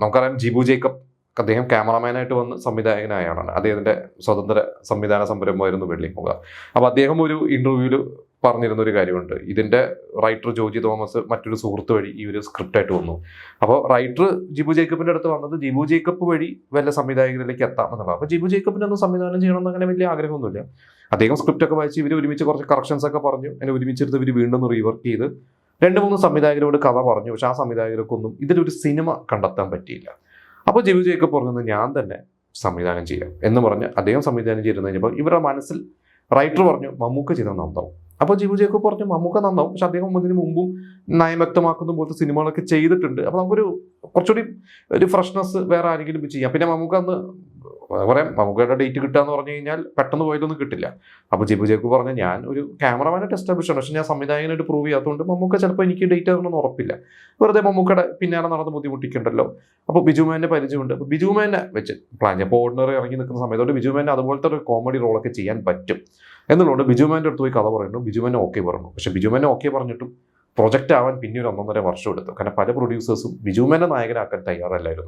നമുക്കറിയാം ജിബു ജേക്കബ് അദ്ദേഹം ക്യാമറമാനായിട്ട് വന്ന് സംവിധായകനായാണ്. അദ്ദേഹത്തിന്റെ സ്വതന്ത്ര സംവിധാന സംരംഭമായിരുന്നു വെള്ളിമുഖ അപ്പോൾ അദ്ദേഹം ഒരു ഇന്റർവ്യൂവിൽ പറഞ്ഞിരുന്ന ഒരു കാര്യമുണ്ട്. ഇതിന്റെ റൈറ്റർ ജോജി തോമസ് മറ്റൊരു സുഹൃത്ത് വഴി ഈ ഒരു സ്ക്രിപ്റ്റായിട്ട് വന്നു. അപ്പോൾ റൈറ്റർ ജിബു ജേക്കബിന്റെ അടുത്ത് വന്നത് ജിബു ജേക്കബ് വഴി വല്ല സംവിധായകരിലേക്ക് എത്താം എന്നുള്ളത് അപ്പോൾ ജിബു ജേക്കബിനൊന്നും സംവിധാനം ചെയ്യണമെന്ന് അങ്ങനെ വലിയ ആഗ്രഹമൊന്നുമില്ല. അദ്ദേഹം സ്ക്രിപ്റ്റൊക്കെ വായിച്ച് ഇവർ ഒരുമിച്ച് കുറച്ച് കറക്ഷൻസ് ഒക്കെ പറഞ്ഞു. അതിനെ ഒരുമിച്ചെടുത്ത് ഇവർ വീണ്ടും റീവർക്ക് ചെയ്ത് രണ്ട് മൂന്ന് സംവിധായകരോട് കഥ പറഞ്ഞു. പക്ഷെ ആ സംവിധായകർക്കൊന്നും ഇതിലൊരു സിനിമ കണ്ടെത്താൻ പറ്റിയില്ല. അപ്പോൾ ജിബു ജേക്കബ് പറഞ്ഞത് ഞാൻ തന്നെ സംവിധാനം ചെയ്യാം എന്ന് പറഞ്ഞ് അദ്ദേഹം സംവിധാനം ചെയ്തിരുന്നു കഴിഞ്ഞപ്പോൾ ഇവരുടെ മനസ്സിൽ റൈറ്റർ പറഞ്ഞു മമ്മൂക്ക ചെയ്ത നന്നാവും അപ്പോൾ ജിബു ജേക്കബ് പറഞ്ഞു മമ്മൂക്ക നന്നാവും പക്ഷെ അദ്ദേഹം ഇതിന് മുമ്പും നയം വ്യക്തമാക്കുന്ന പോലത്തെ സിനിമകളൊക്കെ ചെയ്തിട്ടുണ്ട്. അപ്പോൾ നമുക്കൊരു കുറച്ചുകൂടി ഒരു ഫ്രഷ്നെസ് വേറെ ആരെങ്കിലും ചെയ്യാം. പിന്നെ മമ്മൂക്ക അന്ന് പറയാം മമ്മൂക്കയുടെ ഡേറ്റ് കിട്ടുക എന്ന് പറഞ്ഞു കഴിഞ്ഞാൽ പെട്ടെന്ന് പോയാലൊന്നും കിട്ടില്ല. അപ്പോൾ ജിബു ജേക്കു പറഞ്ഞ ഞാൻ ഒരു ക്യാമറമാനായിട്ട് എസ്റ്റാബ്ലിഷ് ആണ്. പക്ഷെ ഞാൻ സംവിധായകനായിട്ട് പ്രൂവ് ചെയ്യാത്തതുകൊണ്ട് മമ്മൂക്ക ചിലപ്പോൾ എനിക്ക് ഡേറ്റ് ആകണമെന്ന് ഉറപ്പില്ല. വെറുതെ മമ്മൂക്കയുടെ പിന്നാലെ നടന്ന് ബുദ്ധിമുട്ടിക്കണ്ടല്ലോ? അപ്പോൾ ബിജുമാന്റെ പരിചയമുണ്ട് അപ്പോൾ ബിജുമാനെ വെച്ച് പ്ലാൻ ചെയ്യാം അപ്പോൾ ഓർഡിനറി ഇറങ്ങി നിൽക്കുന്ന സമയത്തോട് ബിജുമേനെ അതുപോലത്തെ ഒരു കോമഡി റോളൊക്കെ ചെയ്യാൻ പറ്റും. എന്നുള്ളതുകൊണ്ട് ബിജുമാന്റെ അടുത്ത് പോയി കഥ പറയുന്നു. ബിജുമാനെ ഓക്കെ പറഞ്ഞു. പക്ഷേ ബിജുമാനെ ഓക്കെ പറഞ്ഞിട്ടും പ്രൊജക്റ്റ് ആവാൻ പിന്നെ ഒരു ഒന്നൊന്നര വർഷം എടുത്തു. കാരണം പല പ്രൊഡ്യൂസേഴ്സും ബിജുമാനെ നായകനാക്കാൻ തയ്യാറല്ലായിരുന്നു.